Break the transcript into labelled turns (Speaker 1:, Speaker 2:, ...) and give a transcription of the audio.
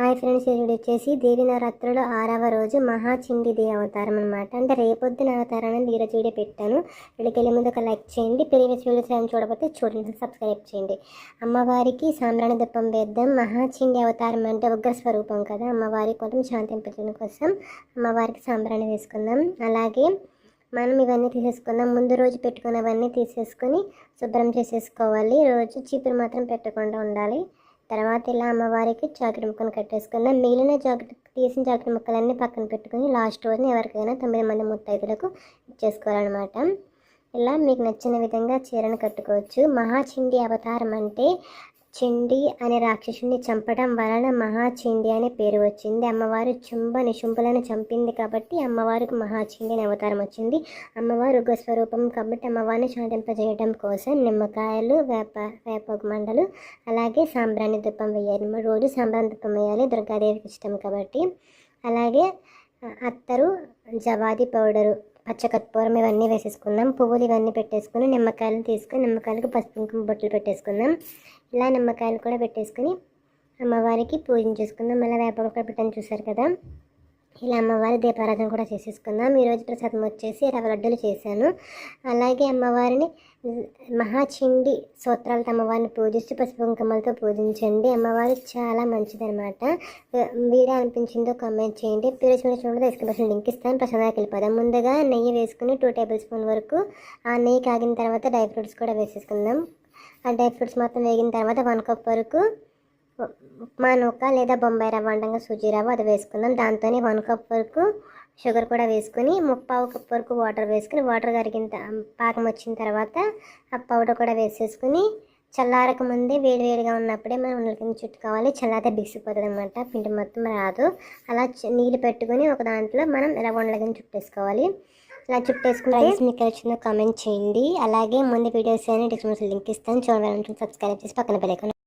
Speaker 1: Hi friends ఈ వచ్చేసి దేవి నవరాత్రులు ఆరవ రోజు మహాచిండి అవతారం అనమాట అంటే రేపొద్దున అవతారం అనేది ఈరోజు వీడియో పెట్టాను. వీడియోకి ముందు ఒక లైక్ చేయండి. ప్రీవియస్ వీడియోస్ ఏమైనా చూడకపోతే చూడండి సబ్స్క్రైబ్ చేయండి. అమ్మవారికి సాంబ్రాణి దుప్పం వేద్దాం. మహాచిండి అవతారం అంటే ఉగ్ర స్వరూపం కదా. అమ్మవారి కోసం శాంతింపజేయడం కోసం అమ్మవారికి సాంబ్రాణి వేసుకుందాం. అలాగే మనం ఇవన్నీ తీసేసుకుందాం. ముందు రోజు పెట్టుకున్నవన్నీ తీసేసుకొని శుభ్రం చేసేసుకోవాలి. రోజు చీపురు మాత్రం పెట్టకుండా ఉండాలి. తర్వాత ఇలా అమ్మవారికి జాకెట్ ముక్కను కట్టేసుకుందాం. మిగిలిన జాకెట్ తీసిన జాకెట్ ముక్కలన్నీ పక్కన పెట్టుకొని లాస్ట్ రోజున ఎవరికైనా తొమ్మిది మంది ముత్తైదులకు ఇచ్చేసుకోవాలన్నమాట. ఇలా మీకు నచ్చిన విధంగా చీరను కట్టుకోవచ్చు. మహాచిండి అవతారం అంటే చిండి అనే రాక్షసుని చంపడం వలన మహాచిండి అనే పేరు వచ్చింది. అమ్మవారు చుంబ నిశుంభులను చంపింది కాబట్టి అమ్మవారికి మహాచిండి అనే అవతారం వచ్చింది. అమ్మవారు ఉగ్ర స్వరూపం కాబట్టి అమ్మవారిని శాంతింపజేయడం కోసం నిమ్మకాయలు వేప వేప మండలు అలాగే సాంబ్రాణి దుప్పం వేయాలి. రోజు సాంబ్రాణి దుప్పం వేయాలి. దుర్గాదేవికి ఇష్టం కాబట్టి. అలాగే అత్తరు జవాది పౌడరు పచ్చకర్పూరం ఇవన్నీ వేసేసుకుందాం. పువ్వులు ఇవన్నీ పెట్టేసుకుని నిమ్మకాయలు తీసుకుని నిమ్మకాయలకు పసుపు కుంకుమ బొట్లు పెట్టేసుకుందాం. ఇలా నిమ్మకాయలు కూడా పెట్టేసుకుని అమ్మవారికి పూజించేసుకుందాం మళ్ళీ వేప కూడా పెట్టని చూసారు కదా. ఇలా అమ్మవారి దీపారాధన కూడా చేసేసుకుందాం. ఈరోజు ప్రసాదం వచ్చేసి రవ లడ్డూలు చేశాను. అలాగే అమ్మవారిని మహాచిండి సూత్రాలతో అమ్మవారిని పూజిస్తూ పసుపు కుంకుమలతో పూజించండి. అమ్మవారు చాలా మంచిదనమాట వీడియో అనిపించిందో కామెంట్ చేయండి. ప్రీవియస్ చూడండి డిస్క్రిప్షన్ లింక్ ఇస్తాను. ప్రసాదానికి వెళ్ళిపోదాం. ముందుగా నెయ్యి వేసుకుని టూ టేబుల్ స్పూన్ వరకు ఆ నెయ్యి కాగిన తర్వాత డ్రై ఫ్రూట్స్ కూడా వేసేసుకుందాం. ఆ డ్రై ఫ్రూట్స్ మొత్తం వేగిన తర్వాత వన్ కప్ వరకు ఉప్మా నూక లేదా బొంబాయి రవ్వ అండంగా సూజీ రవ్వ అది వేసుకుందాం. దాంతోనే వన్ కప్ వరకు షుగర్ కూడా వేసుకుని ముప్పావు కప్ వరకు వాటర్ వేసుకుని వాటర్ కరిగిన పాకం వచ్చిన తర్వాత ఆ పౌడర్ కూడా వేసేసుకుని చల్లారక ముందే వేడి వేడిగా ఉన్నప్పుడే మనం ఉండల కింద చుట్టుకోవాలి. చల్లారితే బిగిసిపోతుంది అనమాట పిండి మొత్తం రాదు. అలా నీళ్ళు పెట్టుకుని ఒక దాంట్లో మనం ఇలా ఉండల కింద చుట్టేసుకోవాలి. ఇలా చుట్టేసుకుని మీకు వచ్చిందో కామెంట్ చేయండి. అలాగే ముందు వీడియోస్ అని డిస్క్రిప్షన్ లింక్ ఇస్తాను. చూడాలంటే సబ్స్క్రైబ్ చేసి పక్కన పెళ్ళకుండా